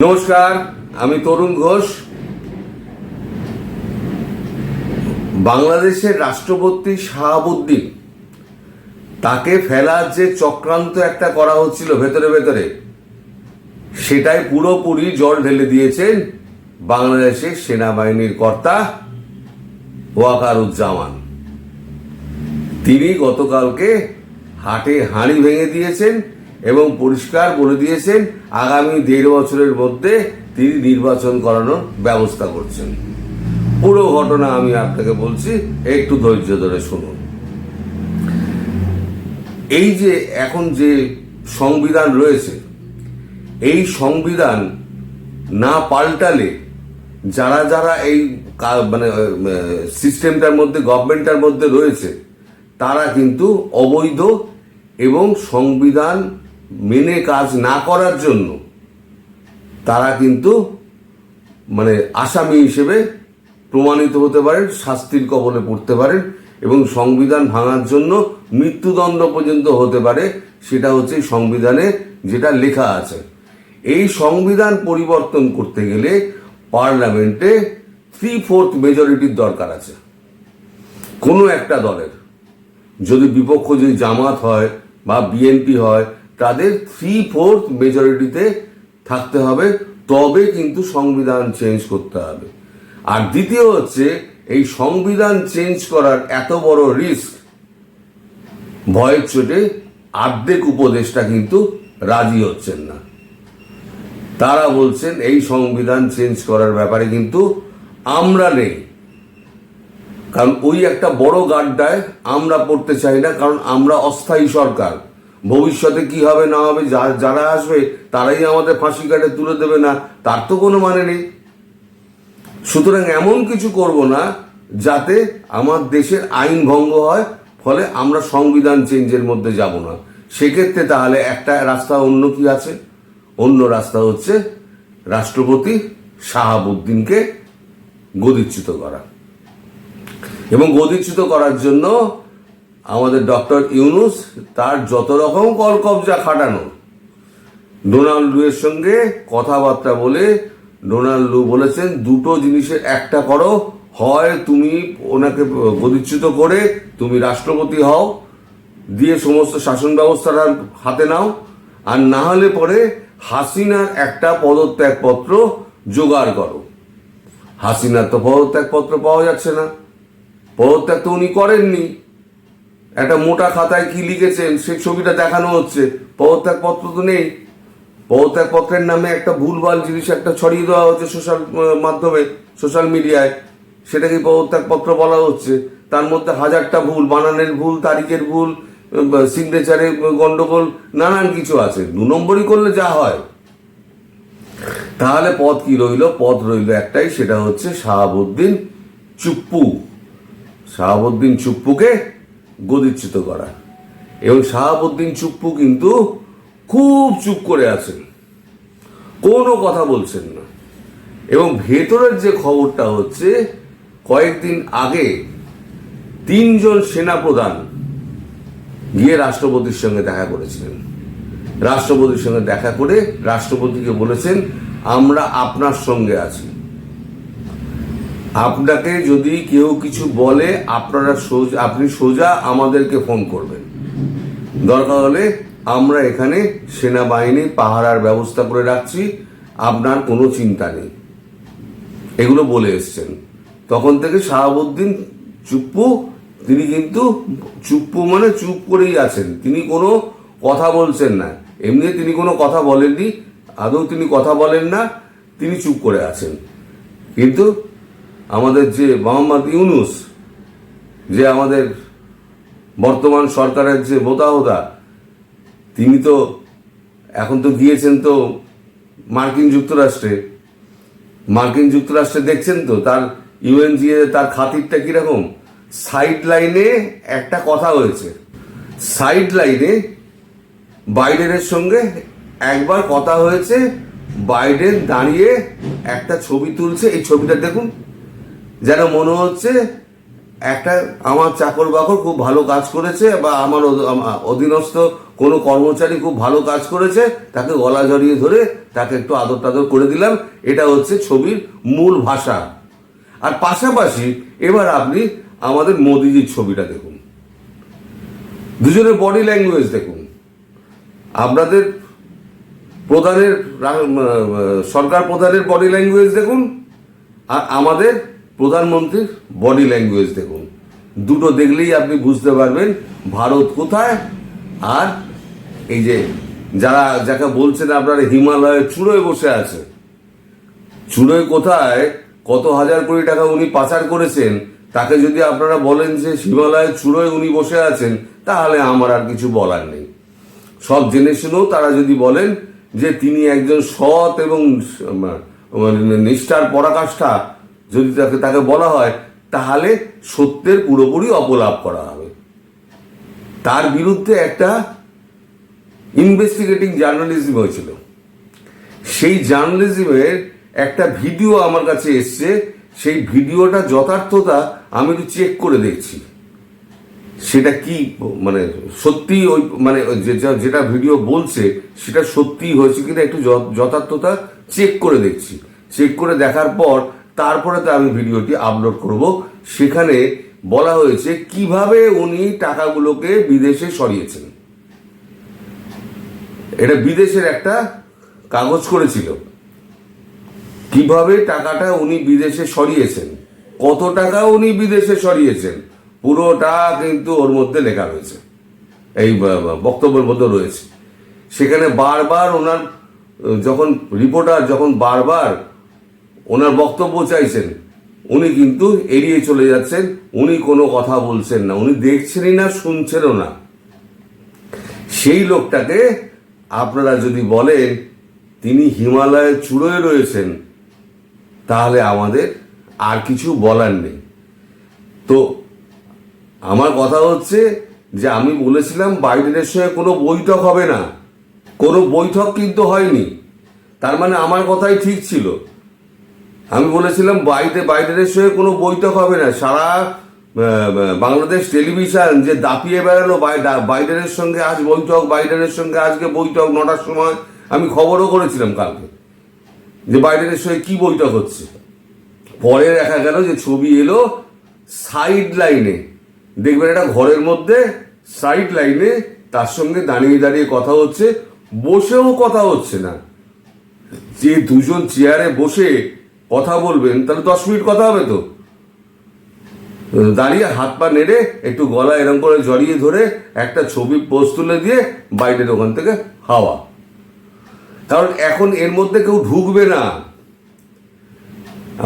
নমস্কার, আমি তরুণ ঘোষ। বাংলাদেশের রাষ্ট্রপতি শাহাবুদ্দিন, তাকে ফেলার যে চক্রান্ত একটা করা হচ্ছিল ভেতরে ভেতরে, সেটাই পুরোপুরি জল ঢেলে দিয়েছেন বাংলাদেশের সেনাবাহিনীর কর্তা ওয়াকারুজ্জামান। তিনি গতকালকে হাটে হাঁড়ি ভেঙে দিয়েছেন এবং পরিষ্কার বলে দিয়েছেন, আগামী দেড় বছরের মধ্যে তিনি নির্বাচন করানোর ব্যবস্থা করছেন। পুরো ঘটনা আমি আপনাকে বলছি, একটু ধৈর্য ধরে শুনুন। এই যে এখন যে সংবিধান রয়েছে, এই সংবিধান না পাল্টালে যারা যারা এই মানে সিস্টেমটার মধ্যে, গভর্নমেন্টটার মধ্যে রয়েছে, তারা কিন্তু অবৈধ এবং সংবিধান মেনে কাজ না করার জন্য তারা কিন্তু মানে আসামি হিসেবে প্রমাণিত হতে পারেন, শাস্তির কবলে পড়তে পারেন এবং সংবিধান ভাঙার জন্য মৃত্যুদণ্ড পর্যন্ত হতে পারে, সেটা হচ্ছে সংবিধানে যেটা লেখা আছে। এই সংবিধান পরিবর্তন করতে গেলে পার্লামেন্টে থ্রি ফোর্থ মেজরিটির দরকার আছে। কোনো একটা দলের। যদি বিপক্ষ যদি জামাত হয় বা বিএনপি হয় তাদের থ্রি ফোর্থ মেজরিটিতে থাকতে হবে, তবে কিন্তু সংবিধান চেঞ্জ করতে হবে। আর দ্বিতীয় হচ্ছে, এই সংবিধান চেঞ্জ করার এত বড় রিস্ক ভয়ের চোটে আর্ধেক উপদেশটা কিন্তু রাজি হচ্ছেন না। তারা বলছেন, এই সংবিধান চেঞ্জ করার ব্যাপারে কিন্তু আমরা নেই। কারণ ওই একটা বড় গাড্ডায় আমরা পড়তে চাই না, কারণ আমরা অস্থায়ী সরকার। ভবিষ্যতে কি হবে, না হবে যারা আসবে, তারাই আমাদের ফাঁসি কাটে তুলে দেবে না, তার তো কোনো মানে নেই। সুতরাং এমন কিছু করব না, যাতে আমার দেশের আইন ভঙ্গ হয়, ফলে আমরা সংবিধান চেঞ্জের মধ্যে যাব না। সেক্ষেত্রে তাহলে একটা রাস্তা অন্য কি আছে? অন্য রাস্তা হচ্ছে রাষ্ট্রপতি শাহাবুদ্দিনকে গদিচ্যুত করা। এবং গদিচ্যুত করার জন্য আমাদের ডক্টর ইউনুস তার যত রকম কলকবজা খাটানো। ডোনাল্ড লুয়ের সঙ্গে কথাবার্তা বলে ডোনাল্ড লু বলেছেন, দুটো জিনিসের একটা করো, হয় তুমি ওনাকে গদিচ্যুত করে তুমি রাষ্ট্রপতি হও, দিয়ে সমস্ত শাসন ব্যবস্থাটা হাতে নাও, আর না হলে পরে হাসিনার একটা পদত্যাগপত্র জোগাড় করো। হাসিনার তো পদত্যাগপত্র পাওয়া যাচ্ছে না। পদত্যাগ তো উনি করেননি। একটা মোটা খাতায় কি লিখেছেন? সেই ছবিটা দেখানো হচ্ছে। পদত্যাগ পত্র তো নেই। পদত্যাগ পত্রের নামে একটা ভুলভাল জিনিস একটা ছড়িয়ে দেওয়া হচ্ছে সোশ্যাল মাধ্যমে, সোশ্যাল মিডিয়ায়। সেটাকে পদত্যাগ পত্র বলা হচ্ছে। তার মধ্যে হাজারটা ভুল, বানানের ভুল, তারিখের ভুল সিগনেচারে গন্ডগোল, নানান কিছু আছে। দু নম্বরই করলে যা হয়। তাহলে পদ কি রইল? পদ রইল একটাই, সেটা হচ্ছে শাহাবুদ্দিন চুপ্পু। শাহাবুদ্দিন চুপ্পুকে গদিচ্যুত করা। এবং শাহাবুদ্দিন চুপ্পু কিন্তু খুব চুপ করে আছেন। কোনো কথা বলছেন না। এবং ভেতরের যে খবরটা হচ্ছে, কয়েকদিন আগে তিনজন সেনাপ্রধান গিয়ে রাষ্ট্রপতির সঙ্গে দেখা করেছিলেন। রাষ্ট্রপতির সঙ্গে দেখা করে রাষ্ট্রপতিকে বলেছেন, আমরা আপনার সঙ্গে আছি। আপনাকে যদি কেউ কিছু বলে, আপনারা সোজা, আপনি সোজা আমাদেরকে ফোন করবেন। দরকার হলে আমরা এখানে সেনাবাহিনী পাহারার ব্যবস্থা করে রাখছি, আপনার কোনো চিন্তা নেই। এগুলো বলে এসছেন। তখন থেকে শাহাবুদ্দিন চুপ্পু, তিনি কিন্তু চুপ্পু মানে চুপ করেই আছেন। তিনি কোনো কথা বলছেন না। এমনি তিনি কোনো কথা বলেননি, আদৌ তিনি কথা বলেন না, তিনি চুপ করে আছেন। কিন্তু আমাদের যে মোহাম্মদ ইউনুস, যে আমাদের বর্তমান সরকারের যে মোতাহদা, তিনি তো এখন তো গিয়েছেন তো মার্কিন যুক্তরাষ্ট্রে। মার্কিন যুক্তরাষ্ট্রে দেখছেন তো, তার ইউএনজিএ, তার খাতিরটা কীরকম? সাইড লাইনে একটা কথা হয়েছে। সাইড লাইনে বাইডেনের সঙ্গে একবার কথা হয়েছে, বাইডেন দাঁড়িয়ে একটা ছবি তুলছে। এই ছবিটা দেখুন। যেন মনে হচ্ছে একটা আমার চাকর বাকর খুব ভালো কাজ করেছে বা আমার অধীনস্থ কোনো কর্মচারী খুব ভালো কাজ করেছে, তাকে গলা জড়িয়ে ধরে তাকে একটু আদর টাদর করে দিলাম। এটা হচ্ছে ছবির মূল ভাষা। আর পাশাপাশি এবার আপনি আমাদের মোদিজির ছবিটা দেখুন। দুজনের বডি ল্যাঙ্গুয়েজ দেখুন। আপনাদের প্রধানের সরকার প্রধানের বডি ল্যাঙ্গুয়েজ দেখুন। আর আমাদের প্রধানমন্ত্রীর বডি ল্যাঙ্গুয়েজ দেখুন। দুটো দেখলেই আপনি বুঝতে পারবেন ভারত কোথায় আর এই যে যারা যাকে বলছেন আপনারা হিমালয়ের চূড়োয় বসে আছে। চূড়োয় কোথায়? কত হাজার কোটি টাকা উনি পাচার করেছেন? তাকে যদি আপনারা বলেন যে হিমালয়ের চূড়োয় উনি বসে আছেন, তাহলে আমার আর কিছু বলার নেই। সব জেনে শুনেও তারা যদি বলেন যে তিনি একজন সৎ এবং মানে নিষ্ঠার পরাকাষ্ঠা যদি তাকে তাকে বলা হয়, তাহলে সত্যের পুরোপুরি অপলাপ করা হবে। তার বিরুদ্ধে একটা ইনভেস্টিগেটিং জার্নালিজম হয়েছিল। সেই জার্নালিজমের একটা ভিডিও আমার কাছে এসছে। সেই ভিডিওটা যথার্থতা আমি একটু চেক করে দেখছি। সেটা কি মানে সত্যি ওই মানে যেটা ভিডিও বলছে, সেটা সত্যি হয়েছে কিনা একটু যথার্থতা চেক করে দেখছি। চেক করে দেখার পর তারপরে তো আমি ভিডিওটি আপলোড করব। সেখানে বলা হয়েছে কীভাবে উনি টাকাগুলোকে বিদেশে সরিয়েছেন। এটা বিদেশের একটা কাগজ করেছিল। কীভাবে টাকাটা উনি বিদেশে সরিয়েছেন? কত টাকা উনি বিদেশে সরিয়েছেন? পুরোটা কিন্তু ওর মধ্যে লেখা রয়েছে। এই বক্তব্যের মধ্যে রয়েছে। সেখানে বারবার ওনার, যখন রিপোর্টার যখন বারবার ওনার বক্তব্য চাইছেন। উনি কিন্তু এড়িয়ে চলে যাচ্ছেন, উনি কোনো কথা বলছেন না, উনি দেখছেনই না, শুনছেনও না। সেই লোকটাকে আপনারা যদি বলেন, তিনি হিমালয়ের চূড়োয় রয়েছেন, তাহলে আমাদের আর কিছু বলার নেই। তো আমার কথা হচ্ছে যে আমি বলেছিলাম বাইডেনের সঙ্গে কোনো বৈঠক হবে না। কোনো বৈঠক কিন্তু হয়নি। তার মানে আমার কথাই ঠিক ছিল। আমি বলেছিলাম বাইরে বাইডেনের সঙ্গে কোনো বৈঠক হবে না। সারা বাংলাদেশ টেলিভিশন যে দাপিয়ে বেড়ালো, বাই- বাইডেনের সঙ্গে আজ বৈঠক, বাইডেনের সঙ্গে আজকে বৈঠক, নটার সময় আমি খবরও করেছিলাম কালকে। যে বাইডেনের সঙ্গে কি বৈঠক হচ্ছে। পরে দেখা গেল যে ছবি এলো সাইড লাইনে দেখবেন একটা ঘরের মধ্যে সাইড লাইনে তার সঙ্গে দাঁড়িয়ে দাঁড়িয়ে কথা হচ্ছে, বসেও কথা হচ্ছে না। যে দুজন চেয়ারে বসে কথা বলবেন, তাহলে দশ মিনিট কথা হবে তো। দাঁড়িয়ে হাত পা নেড়ে, একটু গলা এরম করে জড়িয়ে ধরে একটা ছবি পোস্ট তুলে দিয়ে বাইরের ওখান থেকে হাওয়া। কারণ এখন এর মধ্যে কেউ ঢুকবে না।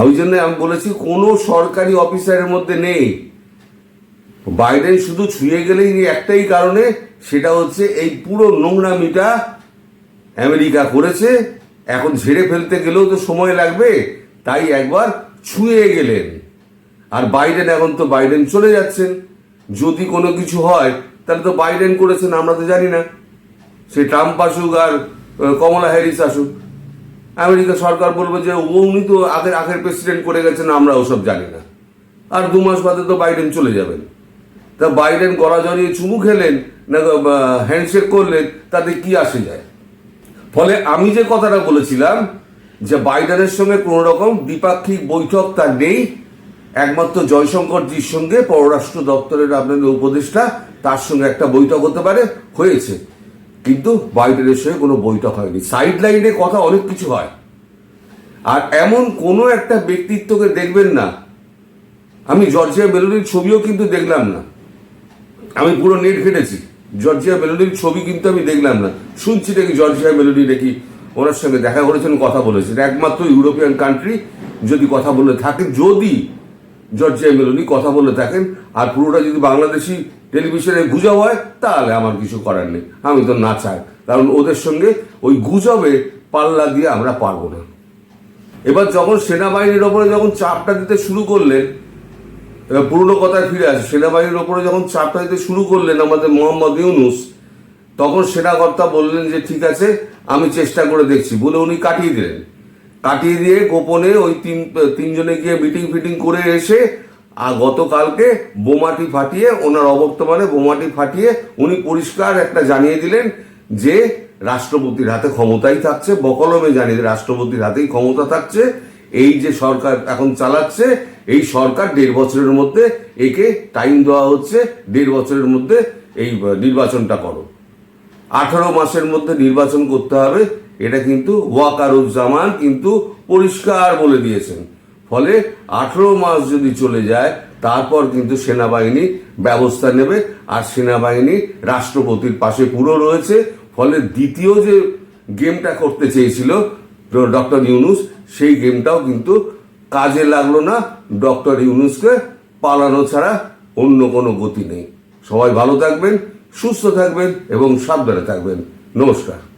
ওই জন্য আমি বলেছি, কোনো সরকারি অফিসারের মধ্যে নেই। বাইডেন শুধু ছুঁয়ে গেলেই একটাই কারণে, সেটা হচ্ছে এই পুরো নোংরামিটা আমেরিকা করেছে। এখন ঝেড়ে ফেলতে গেলেও তো সময় লাগবে। তাই একবার ছুঁয়ে গেলেন। আর বাইডেন এখন তো বাইডেন চলে যাচ্ছেন। যদি কোনো কিছু হয়, তাহলে তো বাইডেন করেছেন, আমরা তো জানি না। সে ট্রাম্প আসুক আর কমলা হ্যারিস আসুক। আমেরিকা সরকার বলবে যে, ও, উনি তো আগের আগের প্রেসিডেন্ট করে গেছেন, আমরা ওসব জানি না। আর দু মাস বাদে তো বাইডেন চলে যাবেন। তা বাইডেন গলা জড়িয়ে চুমু খেলেন, না হ্যান্ডশেক করলেন, তাতে কি আসে যায়? ফলে আমি যে কথাটা বলেছিলাম যে বাইডেনের সঙ্গে কোনো রকম দ্বিপাক্ষিক বৈঠক তার নেই। একমাত্র জয়শঙ্করজির সঙ্গে পররাষ্ট্র দপ্তরের আপনাদের উপদেষ্টা, তার সঙ্গে একটা বৈঠক হতে পারে, হয়েছে। কিন্তু বাইডেনের সঙ্গে কোনো বৈঠক হয়নি। সাইড লাইনে কথা অনেক কিছু হয়। আর এমন কোনো একটা ব্যক্তিত্বকে দেখবেন না। আমি জর্জিয়া মেলোনির ছবিও কিন্তু দেখলাম না। আমি পুরো নেট ঘেটেছি। জর্জিয়া মেলোডির ছবি কিন্তু আমি দেখলাম না। শুনছি নাকি জর্জিয়া মেলোডি নাকি ওনার সঙ্গে দেখা করেছেন, কথা বলেছেন। একমাত্র ইউরোপিয়ান কান্ট্রি যদি কথা বলে থাকেন, যদি জর্জিয়া মেলোডি কথা বলে থাকেন, আর পুরোটা যদি বাংলাদেশি টেলিভিশনে গুজব হয়, তাহলে আমার কিছু করার নেই। আমি তো না চাই। কারণ ওদের সঙ্গে ওই গুজবে পাল্লা দিয়ে আমরা পারব না। এবার যখন সেনাবাহিনীর ওপরে যখন চাপটা দিতে শুরু করলেন, এবার পুরনো কথায় ফিরে আসে, সেনাবাহিনীর ওপরে যখন চাপটা দিতে শুরু করলেন আমাদের মোহাম্মদ ইউনুস তখন সেনাকর্তা বললেন যে, ঠিক আছে, আমি চেষ্টা করে দেখছি। বলে উনি কাটিয়ে দিলেন। কাটিয়ে দিয়ে গোপনে ওই তিন, তিনজনে গিয়ে মিটিং ফিটিং করে এসে আর গতকালকে বোমাটি ফাটিয়ে, ওনার অবর্তমানে বোমাটি ফাটিয়ে উনি পরিষ্কার একটা জানিয়ে দিলেন যে, রাষ্ট্রপতির হাতে ক্ষমতাই থাকছে, বকলমে জানিয়ে রাষ্ট্রপতির হাতেই ক্ষমতা থাকছে। এই যে সরকার এখন চালাচ্ছে, এই সরকার দেড় বছরের মধ্যে একে টাইম দেওয়া হচ্ছে, দেড় বছরের মধ্যে এই, নির্বাচনটা করো। আঠারো মাসের মধ্যে নির্বাচন করতে হবে। এটা কিন্তু ওয়াকারুজ্জামান কিন্তু পরিষ্কার বলে দিয়েছেন। ফলে আঠারো মাস যদি চলে যায়, তারপর কিন্তু সেনাবাহিনী ব্যবস্থা নেবে আর সেনাবাহিনী রাষ্ট্রপতির পাশে পুরো রয়েছে। ফলে দ্বিতীয় যে গেমটা করতে চেয়েছিল ডক্টর ইউনুস, সেই গেমটাও কিন্তু কাজে লাগল না। ডক্টর ইউনুসকে পালানো ছাড়া অন্য কোনো গতি নেই। সবাই ভালো থাকবেন। সুস্থ থাকবেন এবং সাবধানে থাকবেন। নমস্কার।